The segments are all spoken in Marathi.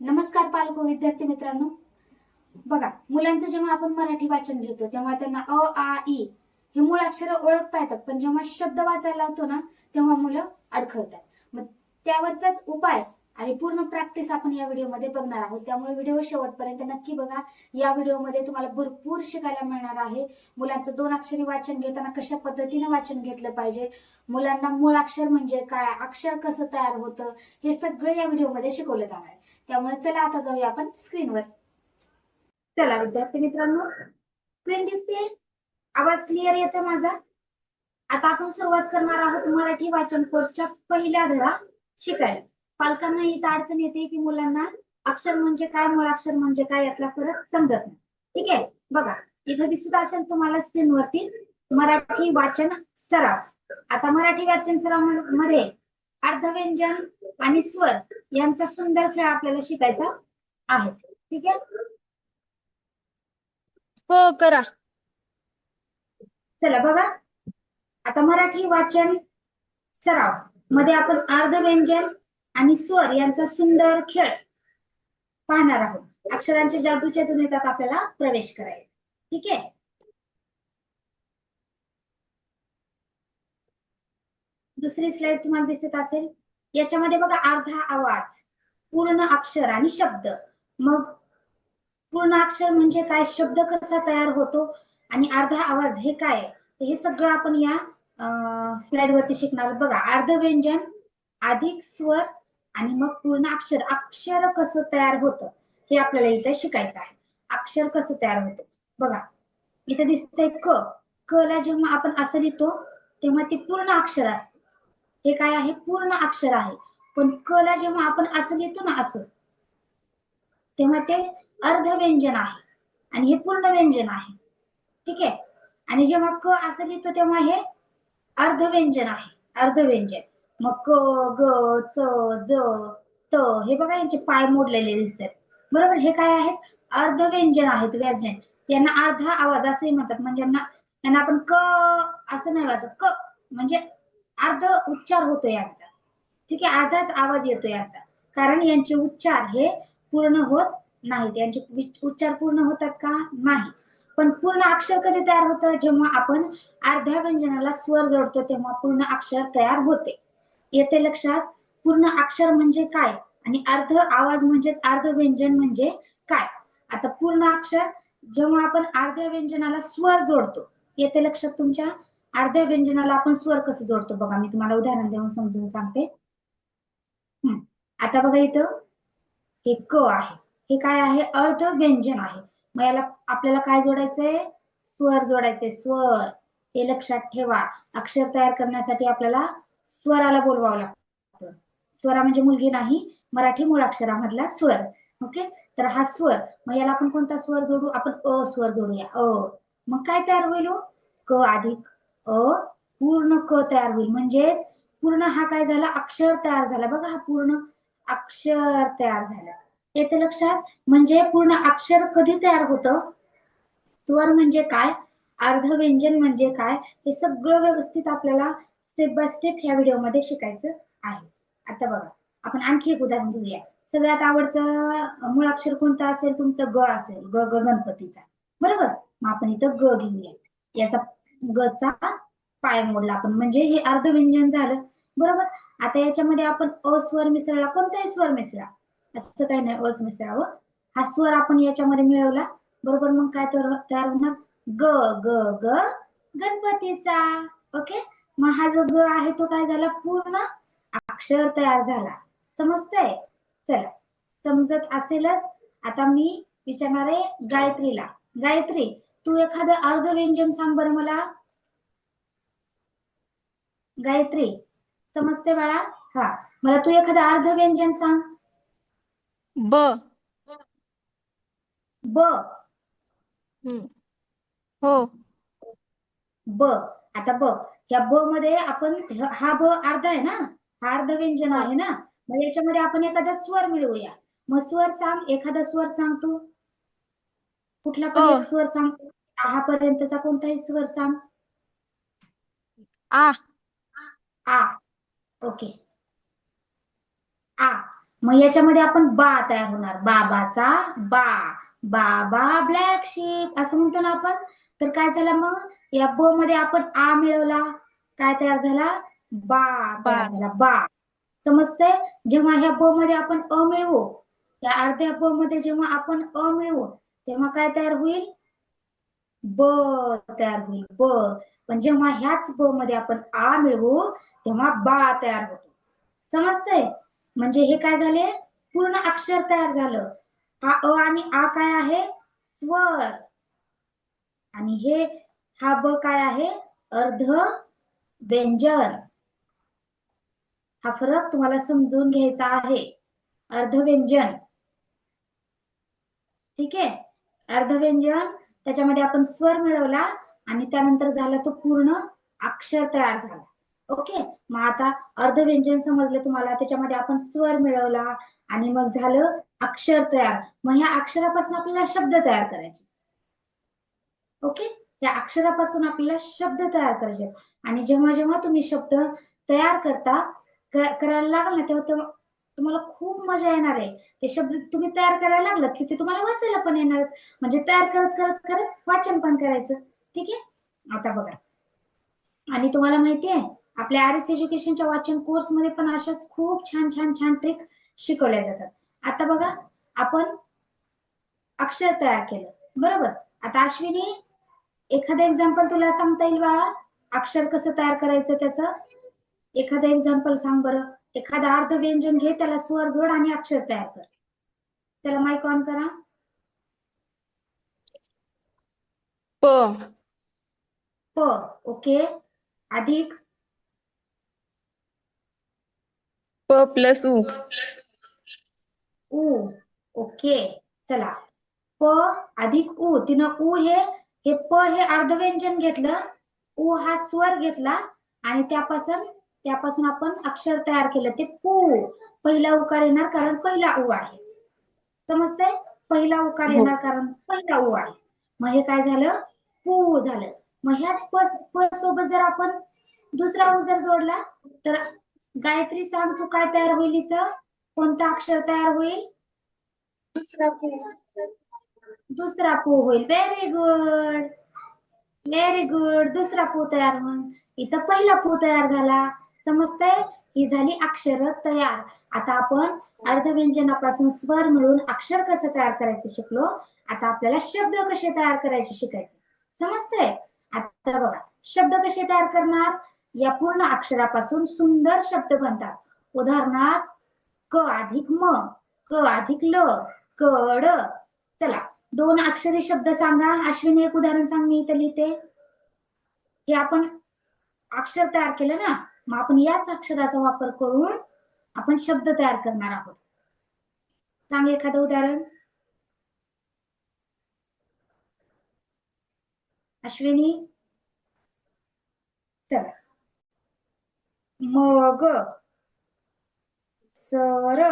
नमस्कार पालक विद्यार्थी मित्रांनो. बघा मुलांचं जेव्हा आपण मराठी वाचन घेतो तेव्हा त्यांना अ आ इ हे मूळ अक्षर ओळखता येतात. पण जेव्हा शब्द वाचायला लावतो ना तेव्हा मुलं अडखळतात. मग त्यावरचाच उपाय आणि पूर्ण प्रॅक्टिस आपण या व्हिडिओमध्ये बघणार आहोत. त्यामुळे व्हिडिओ शेवटपर्यंत नक्की बघा. या व्हिडिओमध्ये तुम्हाला भरपूर शिकायला मिळणार आहे. मुलांचं दोन अक्षरी वाचन घेताना कशा पद्धतीने वाचन घेतलं पाहिजे? मुलांना मूळ अक्षर म्हणजे काय? अक्षर कसं तयार होतं? हे सगळं या व्हिडिओमध्ये शिकवलं जाणार आहे. त्यामुळे चला आता जाऊया आपण स्क्रीनवर. चला विद्यार्थी मित्रांनो स्क्रीन दिसते? आवाज क्लिअर येतोय माझा? आता आपण सुरुवात करणार आहोत मराठी वाचन कोर्सच्या पहिल्या धडा शिकायला. पालकांना इथं अडचण येते की मुलांना अक्षर म्हणजे काय मूळाक्षर म्हणजे काय यातला फरक समजत नाही. ठीक आहे? बघा इथं दिसत असेल तुम्हाला स्क्रीनवरती मराठी वाचन सराव. आता मराठी वाचन सरावमध्ये अर्धव्यंजन आणि स्वर यांचा सुंदर खेळ आपल्याला शिकायचा आहे. ठीक आहे? हो करा. चला बघा. आता मराठी वाचन सराव. मध्ये आपण अर्धव्यंजन आणि स्वर यांचा सुंदर खेळ पाहणार आहोत. अक्षरांच्या जादूच्या दुनियेत आपल्याला प्रवेश करायचा ठीक आहे? दुसरी स्लाइड तुम्हाला दिसत असेल. याच्यामध्ये बघा अर्धा आवाज पूर्ण अक्षर आणि शब्द. मग पूर्ण अक्षर म्हणजे काय? शब्द कसा तयार होतो आणि अर्धा आवाज हे काय हे सगळं आपण या स्लाइड वरती शिकणार बघा अर्ध व्यंजन अधिक स्वर आणि मग पूर्ण अक्षर. अक्षर कसं तयार होतं हे आपल्याला इथे शिकायचं आहे. अक्षर कसं तयार होतं? बघा इथे दिसतंय क. क ला जेव्हा आपण असं लिहितो तेव्हा ते पूर्ण अक्षर असते. हे काय आहे? पूर्ण अक्षर आहे. पण क ला जेव्हा आपण असं लिहितो ना असं तेव्हा ते अर्ध व्यंजन आहे. आणि हे पूर्ण व्यंजन आहे. ठीक आहे? आणि जेव्हा क असं लिहितो तेव्हा हे अर्ध व्यंजन आहे. अर्ध व्यंजन मग क ग च ज त हे बघा यांचे पाय मोडलेले दिसतात. बरोबर? हे काय आहेत? अर्ध व्यंजन आहेत व्यंजन. यांना अर्धा आवाज असंही म्हणतात. म्हणजे यांना यांना आपण क असं नाही वाजत. क म्हणजे अर्ध उच्चार होतो यांचा. ठीक आहे? अर्धाच आवाज येतो यांचा. कारण यांचे उच्चार हे पूर्ण होत नाहीत. यांचे उच्चार पूर्ण होतात का? नाही. पण पूर्ण अक्षर कधी तयार होतं? जेव्हा आपण अर्ध्या व्यंजनाला स्वर जोडतो तेव्हा पूर्ण अक्षर तयार होते. येते लक्षात? पूर्ण अक्षर म्हणजे काय? आणि अर्ध आवाज म्हणजेच अर्ध व्यंजन म्हणजे काय? आता पूर्ण अक्षर जेव्हा आपण अर्ध्या व्यंजनाला स्वर जोडतो येते लक्षात तुमच्या? अर्ध्या व्यंजनाला आपण स्वर कसं जोडतो बघा मी तुम्हाला उदाहरण देऊन समजून सांगते. हम्म. आता बघा इथं हे क आहे. हे काय आहे? अर्ध व्यंजन आहे. मग याला आपल्याला काय जोडायचंय? स्वर जोडायचे स्वर. हे लक्षात ठेवा. अक्षर तयार करण्यासाठी आपल्याला स्वराला बोलवावं लागतं. स्वरा म्हणजे मुलगी नाही मराठी मुळाक्षरामधला स्वर. ओके? तर हा स्वर. मग याला आपण कोणता स्वर जोडू? आपण अ स्वर जोडूया. अ. मग काय तयार होईल हो? क अधिक अ पूर्ण क तयार होईल. म्हणजेच पूर्ण हा काय झाला? अक्षर तयार झाला. बघा हा पूर्ण अक्षर तयार झालं. येते लक्षात? म्हणजे पूर्ण अक्षर कधी तयार होतं? स्वर म्हणजे काय? अर्ध व्यंजन म्हणजे काय? हे सगळं व्यवस्थित आपल्याला स्टेप बाय स्टेप ह्या व्हिडिओमध्ये शिकायचं आहे. आता बघा आपण आणखी एक उदाहरण घेऊया. सगळ्यात आवडतं अक्षर कोणतं असेल? तुमचं ग असेल. ग ग गणपतीचा. बरोबर? मग आपण इथं ग घेऊया. याचा ग चा पाय मोडला आपण. म्हणजे हे अर्धव्यंजन झालं. बरोबर? आता याच्यामध्ये आपण अस्वर मिसळला. कोणताही स्वर मिसळा. असं काही नाही. अस मिसळावं. हा स्वर आपण याच्यामध्ये मिळवला. बरोबर? मग काय तर तयार होणार? ग ग ग गणपतीचा. ओके? मग हा जो ग आहे तो काय झाला? पूर्ण अक्षर तयार झाला. समजतंय? चला. समजत असेलच. आता मी विचारणार आहे गायत्रीला. गायत्री तू एखादं अर्धव्यंजन सांग बरं मला. गायत्री. समजते बाळा? हा. मला तू एखादं अर्धव्यंजन सांग. ब. ब. हम्म. हो. ब. आता ब. या ब मध्ये आपण ह- हा ब अर्धा आहे ना? हा अर्ध व्यंजन आहे ना? मग याच्यामध्ये आपण एखादा स्वर मिळवूया. मग स्वर सांग एखादा स्वर सांग तू. कुठला पण. एक स्वर सांग. दहा पर्यंतचा कोणताही स्वर सांग. आ. आ. ओके. आ. मग याच्यामध्ये आपण बा तयार होणार. बाबाचा बा. बाबा ब्लॅक शीप असं म्हणतो ना आपण. तर काय झालं मग? या ब मध्ये आपण आ मिळवला. काय तयार झाला? बा तयार बा. झाला. बा. समजतंय? जेव्हा ह्या ब मध्ये आपण अ मिळवू या अर्ध्या ब मध्ये जेव्हा आपण अ मिळवू तेव्हा काय तयार होईल? ब तयार होईल. ब. पण जेव्हा ह्याच ब मध्ये आपण आ मिळवू तेव्हा बाळ तयार होतो. समजतंय? म्हणजे हे काय झाले? पूर्ण अक्षर तयार झालं. हा अ आणि आ काय आहे? स्वर. आणि हे हा ब काय आहे? अर्ध व्यंजन. हा फरक तुम्हाला समजून घ्यायचा आहे. अर्ध व्यंजन. ठीक आहे? अर्ध व्यंजन त्याच्यामध्ये आपण स्वर मिळवला. आणि त्यानंतर झाला तो पूर्ण अक्षर तयार झाला. ओके? मग आता अर्धव्यंजन समजलं तुम्हाला. त्याच्यामध्ये आपण स्वर मिळवला आणि मग झालं अक्षर तयार. मग ह्या अक्षरापासून आपल्याला शब्द तयार करायचे. ओके? त्या अक्षरापासून आपल्याला शब्द तयार करायचे. आणि जेव्हा जेव्हा तुम्ही शब्द तयार करता करायला लागल ना तेव्हा तेव्हा तुम्हाला खूप मजा येणार आहे. ते शब्द तुम्ही तयार करायला लागलात की ते तुम्हाला वाचायला पण येणार आहेत. म्हणजे तयार करत करत करत वाचन पण करायचं. ठीक आहे? आता बघा. आणि तुम्हाला माहिती आहे आपल्या आर एस एज्युकेशनच्या वाचन कोर्समध्ये पण अशाच खूप छान छान छान ट्रिक शिकवल्या जातात. आता बघा आपण अक्षर तयार केलं. बरोबर? आता अश्विनी एखादं एक्झाम्पल तुला सांगता येईल बा. अक्षर कसं तयार करायचं त्याचं? एखादं एक्झाम्पल सांग बरं. एखादं अर्ध व्यंजन घे त्याला स्वर जोड आणि अक्षर तयार कर. त्याला माईक ऑन करा. प. प ओके? अधिक? प प्लस उ. उ ओके. चला. प अधिक उ. तिनं उ हे हे प हे अर्धव्यंजन घेतलं. उ हा स्वर घेतला आणि त्यापासून त्यापासून आपण अक्षर तयार केलं. ते पू. पहिला उकार येणार कारण पहिला उ आहे. समजतंय? पहिला उकार हो. येणार कारण पहिला उ आहे. मग हे काय झालं? पू झालं. मग ह्याच प प सोबत जर आपण दुसरा उ जर जोडला तर गायत्री सांग तू काय तयार होईल इथं? कोणतं अक्षर तयार होईल? दुसरा दुसरा पू होईल. व्हेरी गुड व्हेरी गुड दुसरा पू तयार होईल इथं पहिला पू तयार झाला. समजतंय? ही झाली अक्षर तयार. आता आपण अर्धव्यंजनापासून स्वर मिळून अक्षर कसं तयार करायचं शिकलो? आता आपल्याला शब्द कसे तयार करायचे शिकायचे? समजतंय? आता बघा शब्द कसे तयार करणार? या पूर्ण अक्षरापासून सुंदर शब्द बनतात. उदाहरणार्थ क अधिक म क अधिक ल कड चला दोन अक्षरी शब्द सांगा. अश्विनी एक उदाहरण सांग मी इथं लिहिते. हे आपण अक्षर तयार केलं ना मग आपण याच अक्षराचा वापर करून आपण शब्द तयार करणार आहोत. सांग एखादं उदाहरण. अश्विनी? चला. मग सर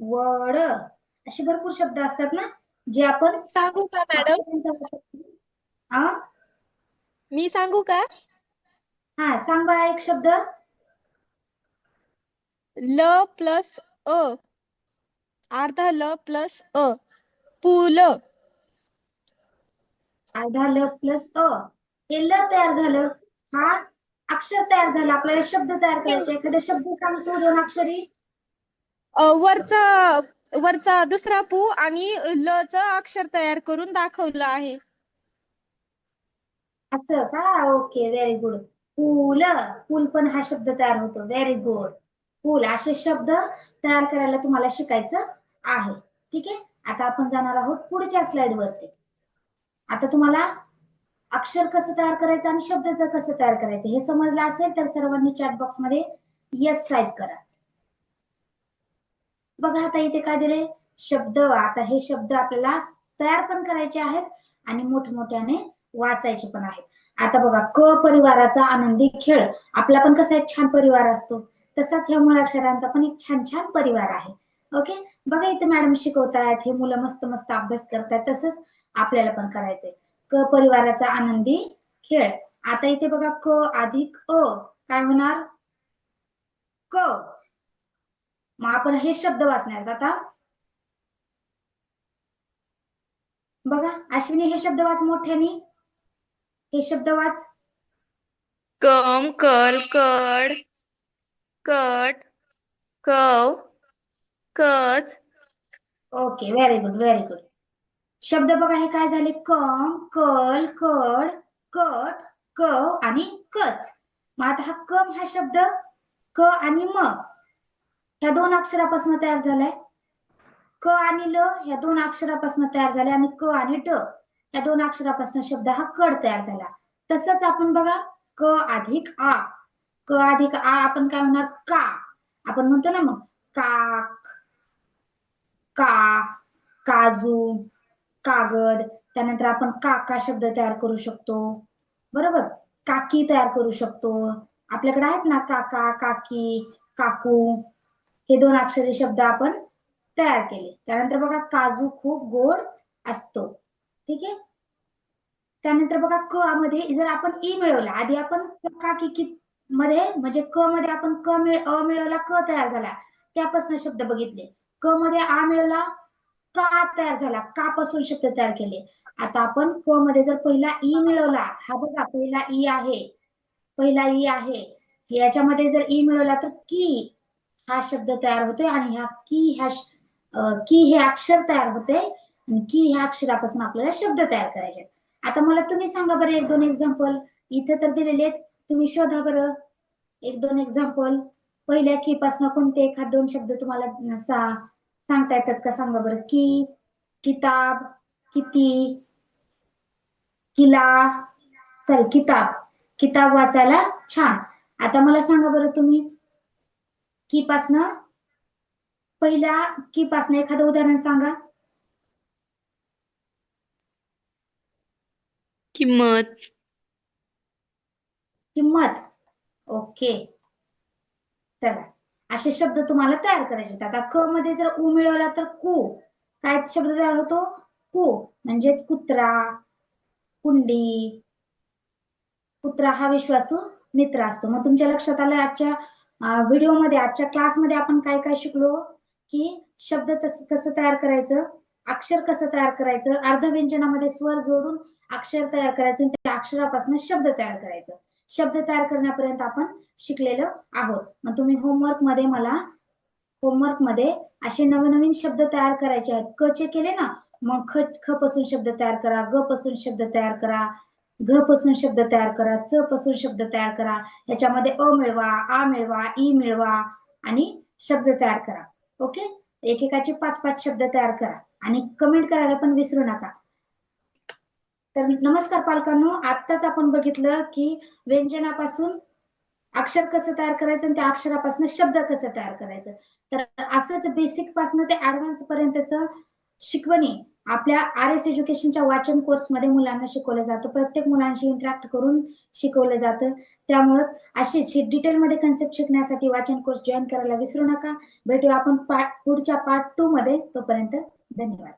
वड असे भरपूर शब्द असतात ना जे आपण सांगू का मॅडम? हा मी सांगू का? हा सांग एक शब्द. ल प्लस अ. अर्धा ल प्लस अ. पुल अर्धा ल प्लस अ. हे ल तयार झालं. हा अक्षर तयार झालं. आपल्याला शब्द तयार करायचे. एखादा शब्द सांगतो. दोन अक्षरी. वरचा वरचा दुसरा पू आणि ल च अक्षर तयार करून दाखवलं आहे. असं का? ओके. व्हेरी गुड पूल. पूल पण हा शब्द तयार होतो. व्हेरी गुड पूल. असे शब्द तयार करायला तुम्हाला शिकायचं आहे. ठीक आहे? आता आपण जाणार आहोत पुढच्या स्लाइड वरती. आता तुम्हाला अक्षर कसं तयार करायचं आणि शब्द तर कसं तयार करायचं हे समजलं असेल तर सर्वांनी चॅट बॉक्समध्ये यस टाईप करा. बघा आता इथे काय दिले? शब्द. आता हे शब्द आपल्याला तयार पण करायचे आहेत आणि मोठमोठ्याने वाचायचे पण आहेत. आता बघा क परिवाराचा आनंदी खेळ. आपला पण कसा एक छान परिवार असतो. तसाच ह्या मुळाक्षरांचा पण एक छान छान परिवार आहे. ओके बघा इथे मॅडम शिकवतायत हे मुलं मस्त मस्त अभ्यास करतायत. तसंच आपल्याला पण करायचंय. क परिवाराचा आनंदी खेळ. आता इथे बघा क अधिक अ. काय होणार? क. मग आपण हे शब्द वाचणार. आता बघा अश्विनी हे शब्द वाच मोठ्याने. हे शब्द वाच. कम कल कड कट कव कच okay very good very good. शब्द बघा हे काय झाले? कम कल कड कट कव आणि कच मग आता हा कम हा शब्द क आणि म ह्या दोन अक्षरापासून तयार झालाय. क आणि ल ह्या दोन अक्षरापासून तयार झाले आणि क आणि ट या दोन अक्षरापासून शब्द हा कड तयार झाला. तसंच आपण बघा क अधिक आ. क अधिक आ आपण काय म्हणणार? का. आपण म्हणतो ना मग काक का काजू कागद त्यानंतर आपण काका शब्द तयार करू शकतो. बरोबर? काकी तयार करू शकतो. आपल्याकडे आहेत ना काका काकी काकू? हे दोन अक्षरी शब्द आपण तयार केले. त्यानंतर बघा काजू खूप गोड असतो. ठीक आहे? त्यानंतर बघा क मध्ये जर आपण ई मिळवला आधी आपण का की कि मध्ये म्हणजे क मध्ये आपण क मिळ अ मिळवला क तयार झाला. त्यापासून शब्द बघितले. क मध्ये आ मिळवला का तयार झाला? का पासून शब्द तयार केले? आता आपण क मध्ये जर पहिला ई मिळवला हा बघा पहिला ई आहे. पहिला ई आहे. याच्यामध्ये जर ई मिळवला तर की हा शब्द तयार होतोय आणि ह्या की ह्या की हे अक्षर तयार होते आणि की ह्या अक्षरापासून आपल्याला शब्द तयार करायचे. आता मला तुम्ही सांगा बरं एक दोन एक्झाम्पल इथे तर दिलेले आहेत. तुम्ही शोधा बरं. एक दोन एक्झाम्पल पहिल्या की पासून कोणते? एखाद दोन शब्द तुम्हाला सा सांगता येतात का? सांगा बरं. की किताब किती किला सॉरी किताब. किताब वाचायला छान. आता मला सांगा बरं तुम्ही की पासनं पहिल्या की पासनं एखादं उदाहरण सांगा. किंमत. किंमत. ओके. चला. असे शब्द तुम्हाला तयार करायचे आता क मध्ये जर उ मिळवला तर कु. काय शब्द तयार होतो? कु. म्हणजे कुत्रा कुंडी. कुत्रा हा विश्वासू मित्र असतो. मग तुमच्या लक्षात आलं आजच्या व्हिडिओमध्ये आजच्या क्लासमध्ये आपण काय काय शिकलो? की शब्द तस कसं तयार करायचं? अक्षर कसं तयार करायचं? अर्धव्यंजनामध्ये स्वर जोडून अक्षर तयार करायचं त्या अक्षरापासून शब्द तयार करायचं. शब्द तयार करण्यापर्यंत आपण शिकलेलो आहोत. मग तुम्ही होमवर्कमध्ये मला होमवर्कमध्ये असे नवनवीन शब्द तयार करायचे आहेत. क चे केले ना मग ख ख पासून शब्द तयार करा ग पासून शब्द तयार करा घ पासून शब्द तयार करा च पासून शब्द तयार करा याच्यामध्ये अ मिळवा आ मिळवा ई मिळवा आणि शब्द तयार करा. ओके? एकेकाचे पाच पाच शब्द तयार करा आणि कमेंट करायला पण विसरू नका. तर नमस्कार पालकांनो आत्ताच आपण बघितलं की व्यंजनापासून अक्षर कसं तयार करायचं आणि त्या अक्षरापासून शब्द कसं तयार करायचं? तर असंच बेसिकपासून ते ऍडव्हान्स पर्यंतच शिकवणी आपल्या आर एस एज्युकेशनच्या वाचन कोर्समध्ये मुलांना शिकवलं जातं. प्रत्येक मुलांशी इंटरॅक्ट करून शिकवलं जातं. त्यामुळं अशीच डिटेलमध्ये कन्सेप्ट शिकण्यासाठी वाचन कोर्स जॉईन करायला विसरू नका. भेटूया आपण पार्ट पुढच्या पार्ट टू मध्ये. तोपर्यंत धन्यवाद.